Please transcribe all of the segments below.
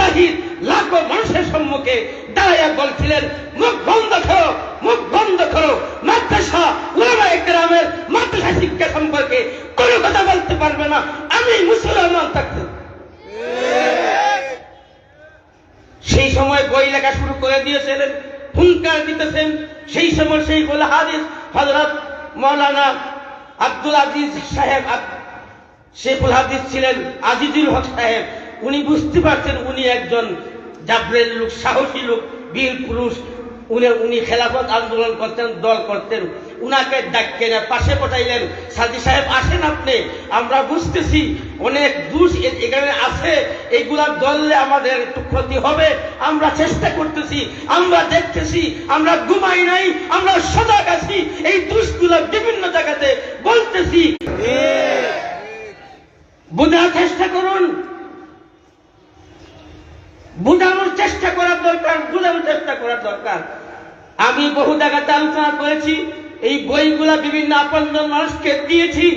মুজাহিদ লাখো মানুষের সম্মুখে দাঁড়াইয়া বলছিলেন, মুখ বন্ধ করো, মুখ বন্ধ করো। মাদ্রাসা উলামা একরামের মাদ্রাসা শিক্ষা সম্পর্কে কোনো কথা বলতে পারবে না। আমি মুসলমান থাকতে সেই সময় বই লেখা শুরু করে দিয়েছিলেন, হুঙ্কার দিতেছেন। সেই সময় সেই বলে হাদিস হজরত মৌলানা আব্দুল আজিজ সাহেব শেখুল হাদিস ছিলেন আজিজুল হক সাহেব। উনি বুঝতে পারছেন উনি একজন জাবরের লোক, সাহসী লোক, বীর পুরুষ। উনি উনি খেলাফত আন্দোলন করতেন, দল করতেন। উনাকে ডাককে পাশে পটাইলেন। সাদি সাহেব, আসেন আপনি। আমরা বুঝতেছি অনেক দুষ এখানে আছে। এইগুলা দললে আমাদের একটু ক্ষতি হবে। আমরা চেষ্টা করতেছি, আমরা দেখতেছি, আমরা ঘুমাই নাই, আমরা সজাগ আছি। এই দুষগুলো বিভিন্ন জায়গাতে বলতেছি বোঝার চেষ্টা করুন বোঝানোর চেষ্টা করার দরকার বোঝানোর চেষ্টা করার দরকার আমি বহু জায়গাতে আলোচনা করেছি এই বইগুলা বিভিন্ন আপনজন মানুষকে দিয়েছি।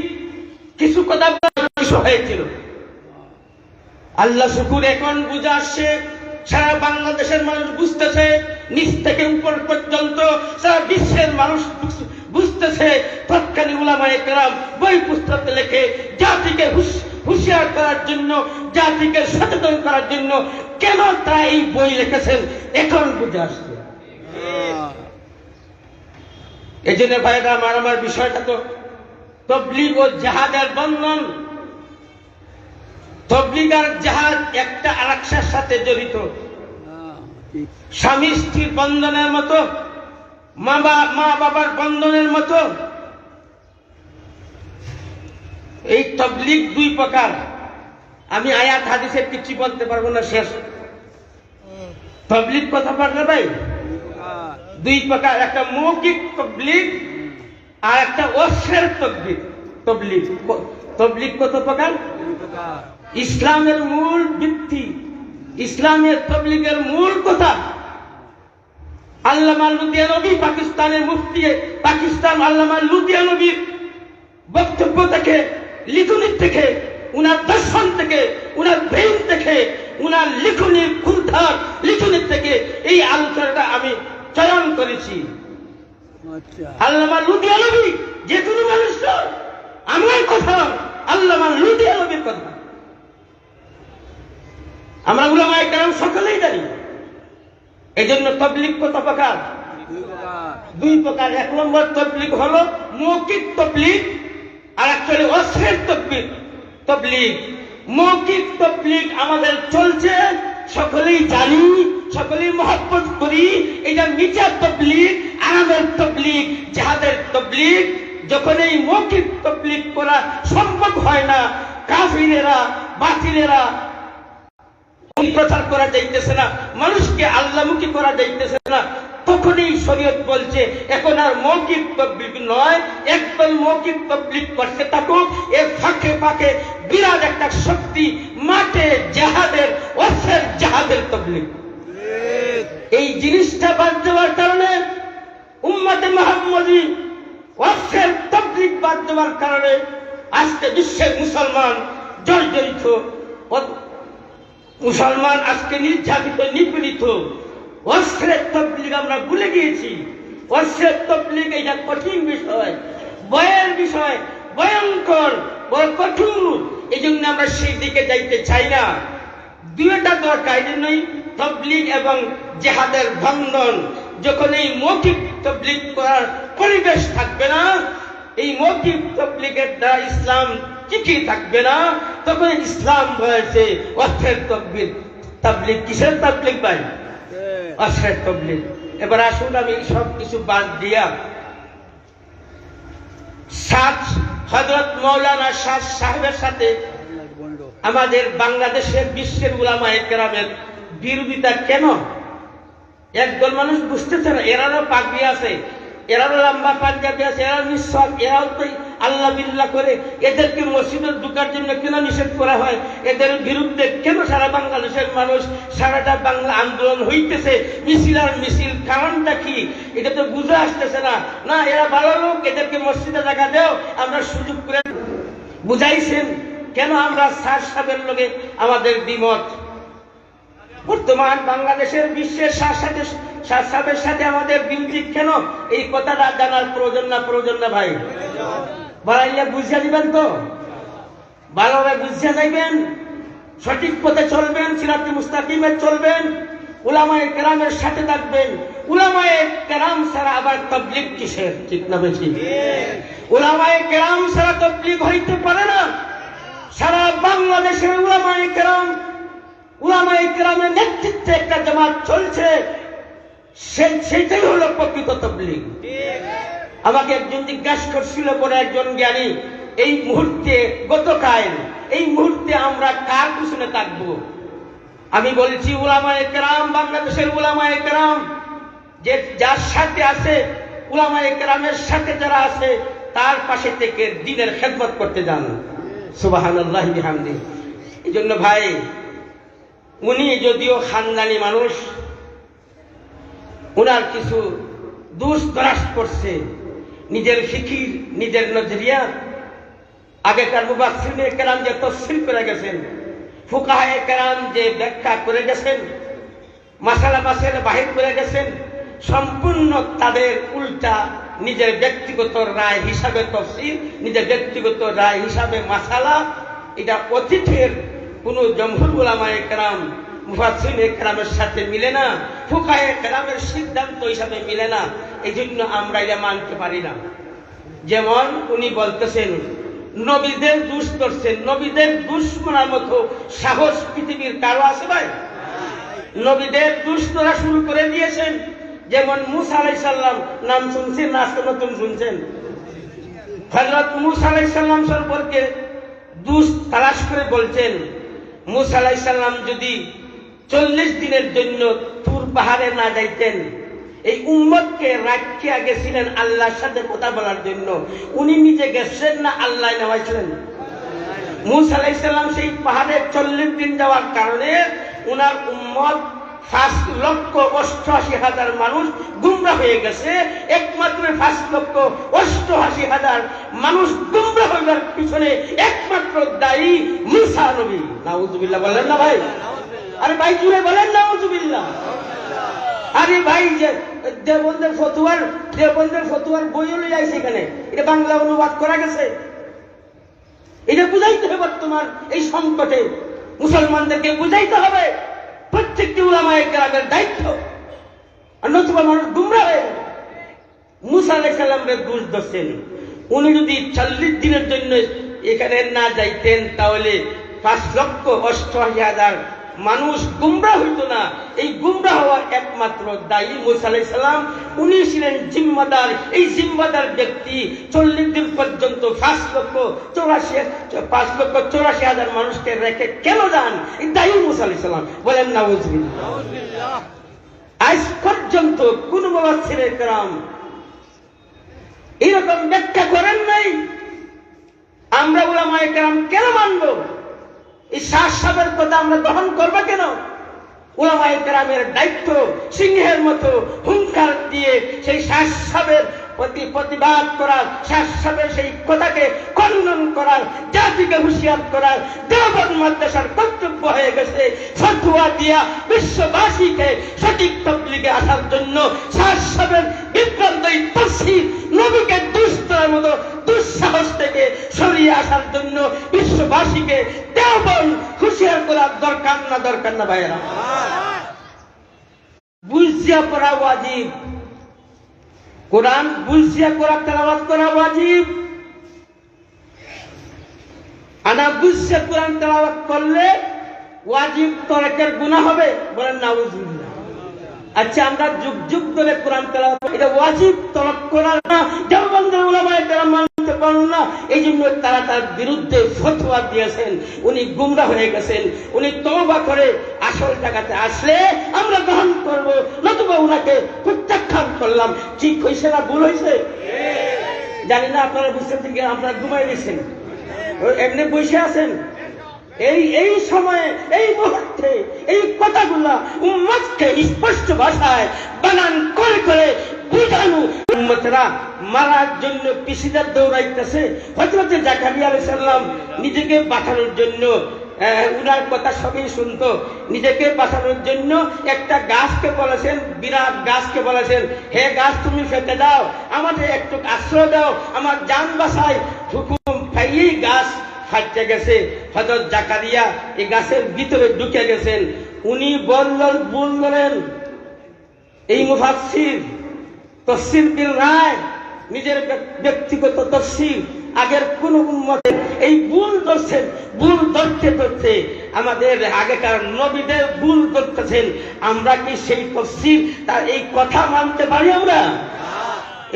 কিছু কথা হয়েছিল। আল্লাহ শুকুর, এখন বুঝে আসছে, সারা বাংলাদেশের মানুষ বুঝতেছে, নিচ থেকে উপর পর্যন্ত সারা বিশ্বের মানুষ বুঝতেছে। তৎকালীন উলামায়ে কেরাম বই পুস্তক লেখে, জাতিকে হুশ- হুঁশিয়ার করার জন্য, জাতিকে সচেতন করার জন্য কেন তারা এই বই লিখেছেন এখন বুঝে আসছে। এই জন্য ভাইরা, আমার আমার বিষয়টা তো তবলিগ ও জাহাদের বন্ধন। তবলিগ আর জাহাজ একটা আরেকটার সাথে জড়িত। স্বামী স্ত্রীর বন্ধনের মতো মা বাবার বন্ধনের মতো। এই তবলিগ দুই প্রকার। আমি আয়াত, হাদিসের কিছু বলতে পারব না শেষ। তবলিগ কথা পারলে ভাই? দুই প্রকার, একটা মৌখিক তবলিগ আর একটা অশ্রের তবলিগ। তবলিগ তবলিগ কত প্রকার? ইসলামের মূল ভিত্তি। ইসলামের তবলিগের মূল কথা। আল্লামা লুধিয়ানবী পাকিস্তানের মুফতি পাকিস্তান আল্লামা লুধিয়ানবীর বক্তব্য থেকে লিখনি থেকে উনার দর্শন থেকে উনার ব্রেন থেকে উনার লিখনির ক্ষুধার লিখনি থেকে এই আলোচনাটা আমি চয়ন করেছি। আল্লামা লুধিয়ানবী যে কোনো মানুষ আমার কথা আল্লামা লুধিয়ানবীর কথা। আমরা উলামায়ে কারণ সকলেই জানি। এই জন্য তবলিগ কত প্রকার? দুই প্রকার। এক নম্বর তবলিগ হলো মৌখিক তবলিগ আর একটা হলো অশ্রের তবলিগ। তবলিগ। মৌখিক তবলিগ আমাদের চলছে সকলেই জানি সকলেই মহব্বত করি তবলিগ, আরামের তবলিগ তবলিগ যখন এই মৌখিক তবলিগ করা সম্ভব হয় না, কাফিরেরা, বাতিলেরা মানুষকে আল্লামুখী করা যাইতেছে না, তখনই শরীয়ত বলছে, এখন আর মৌখিক তবলিগ নয় একদম মৌখিক তবলিগ করতে থাকুক এর ফাঁকে ফাঁকে বিরাট একটা শক্তি, মাঠে জাহাদের অর্থের জাহাদের তবলিগ। এই জিনিসটা বাদ দেওয়ার উম্মাতে মোহাম্মদী অর্থের তবলিগ বাদ দেওয়ার কারণে আজকে বিশ্বের মুসলমান জর্জরিত মুসলমান আজকে নির্যাতিত, নিপীড়িত। অস্ত্রের তবলিগ আমরা ভুলে গিয়েছি। অস্ত্রের তবলিগ এটা কঠিন বিষয় বয়ের বিষয়, ভয়ঙ্কর, বড় কঠোর। এই জন্য আমরা সেই দিকে যাইতে চাই না। দুইটা দরকার এই জন্যই তবলিগ এবং জেহাদের বন্ধন। যখন এই মৌখিক তবলিগ করার পরিবেশ থাকবে না এই মৌখিক তবলিগের দ্বারা ইসলাম টিকে থাকবে না তখন ইসলাম বলেছে অর্থের তবলিগ। তাবলিগ কিসের তাবলিগ ভাই? অস্ত্রের তবলিগ। এবার আসুন আমি সব কিছু বাদ দিয়া সাত হজরত মৌলানা শাহ সাহেবের সাথে আমাদের বাংলাদেশের বিশ্বের উলামা একরামের বিরোধিতা কেন? একদল মানুষ বুঝতেছে না, এরারও পাগড়ি আছে, এরারও লম্বা পাঞ্জাবি আছে এরাও নিঃশ্বাস এরাও তো আল্লাহ বিল্লাহ করে, এদেরকে মসজিদের ঢুকার জন্য কেন নিষেধ করা হয়? এদের বিরুদ্ধে কেন সারা বাংলাদেশের মানুষ সারাটা বাংলা আন্দোলন হইতেছে? মিছিল আর মিছিল, কারণটা কি? এটা তো বুঝে আসতেছে না। না, এরা ভালো লোক, এদেরকে মসজিদে জায়গা দেও, আমরা সুযোগ করে বুঝাইছেন? কেন আমরা সার সাহেবের লোকে আমাদের দ্বিমত? বর্তমান বাংলাদেশের বিশ্বের সাথে সাথে সাথে আমাদের বিলজিক কেন? এই কথাটা জানার প্রয়োজন না প্রয়োজন না ভাই? বাড়াইলে বুঝিয়া দিবেন তো? ভালোভাবে বুঝিয়া যাইবেন, সঠিক পথে চলবেন, সিরাতি মুস্তাকিমে চলবেন, উলামায়ে কেরামের সাথে থাকবেন। উলামায়ে কেরাম ছাড়া আবার তবলিগ কিসের? ঠিক না বেশি? উলামায়ে কেরাম ছাড়া তবলিগ হইতে পারে না। সারা বাংলাদেশের উলামায়ে কেরাম উলামায়ে কেরামের নেতৃত্বে একটা জামাত চলছে। সে- সেটাই হলো প্রকৃত তবলিগ। আমাকে একজন জিজ্ঞাসা করছিল পরে একজন জ্ঞানী, এই মুহূর্তে গতকাল, এই মুহূর্তে আমরা কার পিছনে থাকব? আমি বলছি, উলামায়ে কেরাম, বাংলাদেশের উলামায়ে কেরাম, যে যার সাথে আছে, উলামায়ে কেরামের সাথে যারা আছে, তার পাশে থেকে দিনের খেদমত করতে যান। সুবাহান্লাহ বিহামদি। এই জন্য ভাই উনি যদিও খানদানি মানুষ ওনার কিছু দুষ্করাস করছে। নিজের ফিকির, নিজের নজরিয়া। আগেকার মুবাসিনে কেরাম যে তফসিল করে গেছেন ফুকাহে কেরাম যে ব্যাখ্যা করে গেছেন, মাসালা মাসের বাহির করে গেছেন, সম্পূর্ণ তাদের উল্টা নিজের ব্যক্তিগত রায় হিসাবে তফসিল, নিজের ব্যক্তিগত রায় হিসাবে মাসালা, এটা অতীতের কোন জমহুর উলামায়ে কেরাম মুফাসিন কেরামের সাথে মিলে না, ফুকাহে কেরামের সিদ্ধান্ত হিসাবে মিলে না এই জন্য আমরা এটা মানতে পারি না। যেমন উনি বলতেছেন, নবীদের দুষ করছেন নবীদের দুশ্মনার মতো সাহস পৃথিবীর কারও আছে ভাই? নবীদের দুষ্টরা শুরু করে দিয়েছেন। যেমন মুসা আলাইসাল্লাম নাম শুনছেন না আজকে নতুন শুনছেন? হজরত মুসা আলাইসাল্লাম সম্পর্কে দুষ তালাশ করে বলছেন মুসা আলাইসাল্লাম যদি চল্লিশ দিনের জন্য তুর পাহাড়ে না যাইতেন, এই উম্মতকে রাখিয়া গেছিলেন আল্লাহর সাথে কথা বলার জন্য। উনি নিজে গেছেন না আল্লাহ নেওয়াইছিলেন মুসা আলাইসাল্লাম সেই পাহাড়ে চল্লিশ দিন যাওয়ার কারণে উনার উম্মত পাঁচ লক্ষ অষ্টআশি হাজার মানুষ গুমরা হয়ে গেছে। একমাত্র পাঁচ লক্ষ অষ্টআশি হাজার মানুষ গুমরা হইবার পিছনে একমাত্র দায়ী মুসা নবী। নাউজুবিল্লাহ বলেন না ভাই? আরে ভাই, জুড়ে বলেন নাউজুবিল্লাহ। আরে ভাই, যে দেবন্দের ফতুয়ার দেবন্দের ফতুয়ার বইও লই যাইছে এখানে এটা বাংলা অনুবাদ করা গেছে। এটা বুঝাইতে হবে বর্তমান এই সংকটে। মুসলমানদেরকে বুঝাইতে হবে। প্রত্যেকটি উলামায় গ্রামের দায়িত্ব আর নতুবা মানুষ গুমরা হয়ে। মুসা আলাই সাল্লামের দোষ ধরছেন উনি যদি চল্লিশ দিনের জন্য এখানে না যাইতেন, তাহলে পাঁচ লক্ষ অষ্টআশি হাজার মানুষ গুমরা হইতো না। এই গুমরা হওয়ার একমাত্র দায়ী মুসা আলাই সাল্লাম উনি ছিলেন জিম্মাদার। এই জিম্মাদার ব্যক্তি চল্লিশ দিন পর্যন্ত পাঁচ লক্ষ চৌরাশি পাঁচ লক্ষ চৌরাশি হাজার মানুষকে রেখে কেন যান? এই দায়ী মুসা আলাই সাল্লাম বলেন না আজ পর্যন্ত কোন বাবা ছেলে কেরাম এরকম ব্যাখ্যা করেন নাই। আমরা ওলামায়ে কেরাম কেন মানব? এই শাসবের কথা আমরা গ্রহণ করব কেন? ওলামায় গ্রামের দায়িত্ব সিংহের মতো হুঙ্কার দিয়ে সেই শাসবের প্রতি প্রতিবাদ করার শাসবের সেই কথাকে খণ্ডন করার জাতিকে হুঁশিয়ার করার দেবন মাদ্রাসার কর্তব্য হয়ে গেছে। ফতুয়া দিয়া বিশ্ববাসীকে সঠিক তবলিগে আসার জন্য শাসবের বিভ্রান্ত এই তসির নবীকে দুস্তরের মতো দুঃসাহস থেকে সরিয়ে আসার জন্য বিশ্ববাসীকে দেবন হুঁশিয়ার করার দরকার না দরকার না ভাইয়েরা। বুঝিয়া পড়া ওয়াজিব। কোরআন বুঝিয়া কোরআন তেলাওয়াত করা ওয়াজিব। আনা বুঝিয়া কোরআন তেলাওয়াত করলে ওয়াজিব তরকের গুনাহ হবে। বলেন, নাউজুবিল্লাহ। আচ্ছা আমরা যুগ যুগ ধরে কোরআন তেলাওয়াত এটা ওয়াজিব তরক করার না। দেওবন্দের ওলামায়ে কেরাম মানতে পারল না এই জন্য তারা তার বিরুদ্ধে ফতোয়া দিয়েছেন। উনি গুমরা হয়ে গেছেন। উনি তওবা করে আসল জায়গাতে আসলে আমরা গ্রহণ করব। নতুবা উনাকে প্রত্যাখ্যান করলাম। ঠিক হয়েছে না ভুল হয়েছে জানি না, আপনারা বুঝতে থেকে আপনারা ঘুমাই দিয়েছেন এমনি বসে আছেন। এই এই সময়ে, এই মুহূর্তে, এই কথাগুলা উম্মতকে স্পষ্ট ভাষায় বানান করে করে মারার জন্য দৌড়াইতেছে। জাকারিয়া সালাম নিজেকে বাঁচানোর জন্য উনার কথা সবই শুনতো। নিজেকে বাঁচানোর জন্য একটা গাছকে বলেছেন, বিরাট গাছকে বলেছেন, হে গাছ, তুমি ফেটে দাও আমাদের একটু আশ্রয় দাও, আমার যান বাসায় হুকুম খাইয়েই গাছ ফাটতে গেছে। হজরত জাকারিয়া এই গাছের ভিতরে ঢুকে গেছেন। উনি বললেন, এই মুফাসসির তফসির বিল রায় নিজের ব্যক্তিগত তফসির আগের কোন উম্মতের এই ভুল ধরছেন, ভুল ধরতে ধরতে আমাদের আগেকার নবীদের ভুল ধরতেছেন। আমরা কি সেই তফসির তার এই কথা মানতে পারি আমরা?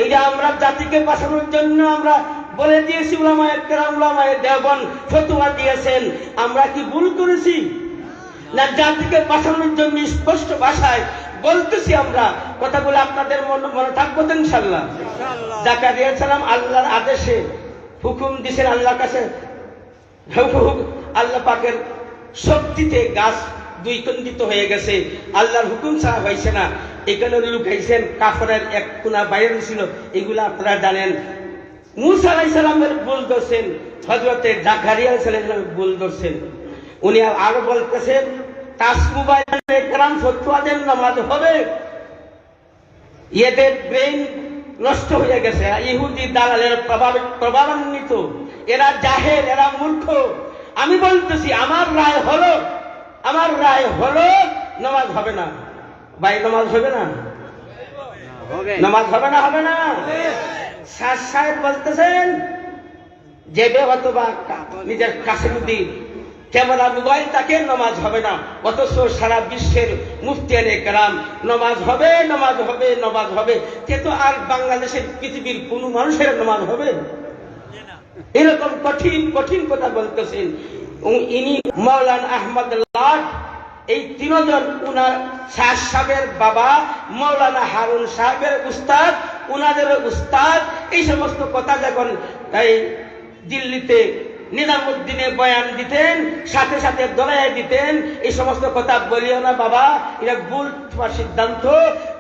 এই যে আমরা জাতিকে বাঁচানোর জন্য আমরা বলে দিয়েছি উলামায়ের কেরাম উলামায়ের দেবন ফতুয়া দিয়েছেন। আমরা কি ভুল করেছি? না, জাতিকে বাঁচানোর জন্য স্পষ্ট ভাষায় বলতেছি আমরা কথাগুলো আপনাদের মনে মনে থাকব তো ইনশাল্লাহ। জাকারিয়া সালাম আল্লাহর আদেশে হুকুম দিছেন আল্লাহর কাছে। হুকুম- আল্লাহ পাকের শক্তিতে গাছ দুই খণ্ডিত হয়ে গেছে। আল্লাহর হুকুম ছাড়া হয়েছে না। এখানে লুকাইছেন কাফরের এক কোনা বাইরে ছিল এগুলো আপনারা জানেন। মুসা আলাই সালামের ভুল ধরছেন হজরতে জাকারিয়া সালামের ভুল ধরছেন। উনি আরও বলতেছেন তাস মোবাইল গ্রাম ফতুয়াদের নামাজ হবে। এদের ব্রেন নষ্ট হয়ে গেছে। ইহুদি দালালের প্রভাব প্রভাবান্বিত। এরা জাহের এরা মূর্খ। আমি বলতেছি আমার রায় হলো আমার রায় হলো নামাজ হবে না। ভাই নামাজ হবে না? নামাজ হবে না হবে না? সাহেব বলতেছেন যেবে অথবা কা- নিজের কাছে যদি ক্যামেরা মোবাইল তাকে নমাজ হবে না। অথচ সারা বিশ্বের মুফতিয়ানে কেরাম, নমাজ হবে নমাজ হবে নমাজ হবে। কিন্তু আর বাংলাদেশের পৃথিবীর কোন মানুষের নমাজ হবে? এরকম কঠিন কঠিন কথা বলতেছেন। ইনি মৌলান আহমদ লাট, এই তিনজন উনার শাহ সাহেবের বাবা, মৌলানা হারুন সাহেবের উস্তাদ উনাদের উস্তাদ। এই সমস্ত কথা যখন তাই দিল্লিতে নিজামুদ্দিনে বয়ান দিতেন, সাথে সাথে দলাইয়া দিতেন, এই সমস্ত কথা বলিও না বাবা, এরা ভুল তোমার সিদ্ধান্ত,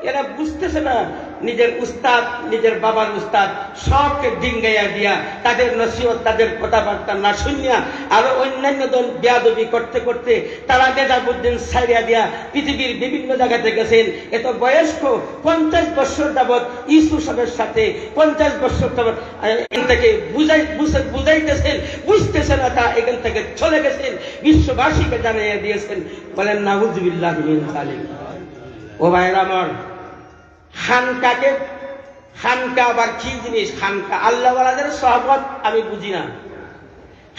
এরা বুঝতেছে না। নিজের উস্তাদ, নিজের বাবার উস্তাদ, সবকে ডিঙ্গাইয়া দিয়া তাদের নসিহত, তাদের কথাবার্তা না শুনিয়া আরও অন্যান্য দল বেয়াদবি করতে করতে তারা নেজামুদ্দিন সাইরিয়া দিয়া পৃথিবীর বিভিন্ন জায়গাতে গেছেন। এত বয়স্ক, পঞ্চাশ বছর যাবৎ ইসু সাহেবের সাথে, পঞ্চাশ বছর যাবৎ এখান থেকে বুঝাই, বুঝে- বুঝাইতেছেন বুঝতেছে না তা এখান থেকে চলে গেছেন, বিশ্ববাসীকে জানাইয়া দিয়েছেন। বলেন নাহুজবিল্লাহ ও ভাইরা আমার খানকাকে, খানকা আবার কি জিনিস? খানকা। আল্লাহওয়ালাদের সহবত আমি বুঝি না।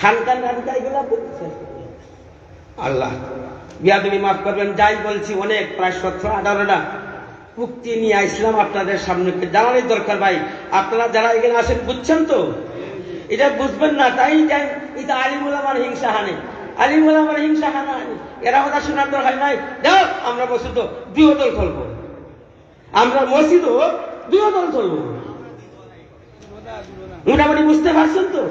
খানকা খানকা, এগুলা আল্লাহ, বিয়াদবি মাফ করবেন, যাই বলছি, অনেক, প্রায় সতেরো, আঠারোটা উক্তি নিয়ে আসলাম আপনাদের সামনে। জানারই দরকার ভাই, আপনারা যারা এখানে আসেন, বুঝছেন তো? এটা বুঝবেন না, তাই যাই এটা আলিমুল আমার হিংসা হানে। আলিমুল আমার হিংসা হানা। হানি এরা কথা শোনার দরকার নাই। যাও, আমরা বসে তো দুই দল চলবো আমরা মসজিদও দুই দল চলবো মোটামুটি বুঝতে পারছেন তো?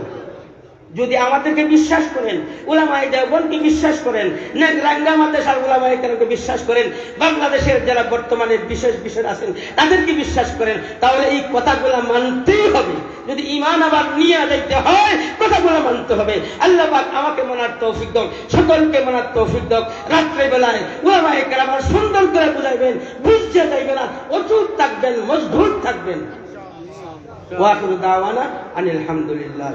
যদি আমাদেরকে বিশ্বাস করেন ওলামাই দেওবনকে বিশ্বাস করেন না রাঙ্গা মাদ্রাসার ওলামাই কেনকে বিশ্বাস করেন, বাংলাদেশের যারা বর্তমানে বিশেষ বিশেষ আছেন, তাদেরকে বিশ্বাস করেন, তাহলে এই কথাগুলো মানতেই হবে। যদি ইমান আবার নিয়ে যাইতে হয়, কথাগুলো মানতে হবে। আল্লাহ পাক আমাকে মানার তৌফিক দাও, সকলকে মানার তৌফিক দাও। রাত্রে বেলায় ওলামাই কেরাম সুন্দর করে বুঝাইবেন, বুঝতে চাইবে না অচুত থাকবেন মজবুত থাকবেন। ওয়াকুর দাওয়ানা আনিল হামদুলিল্লাহ।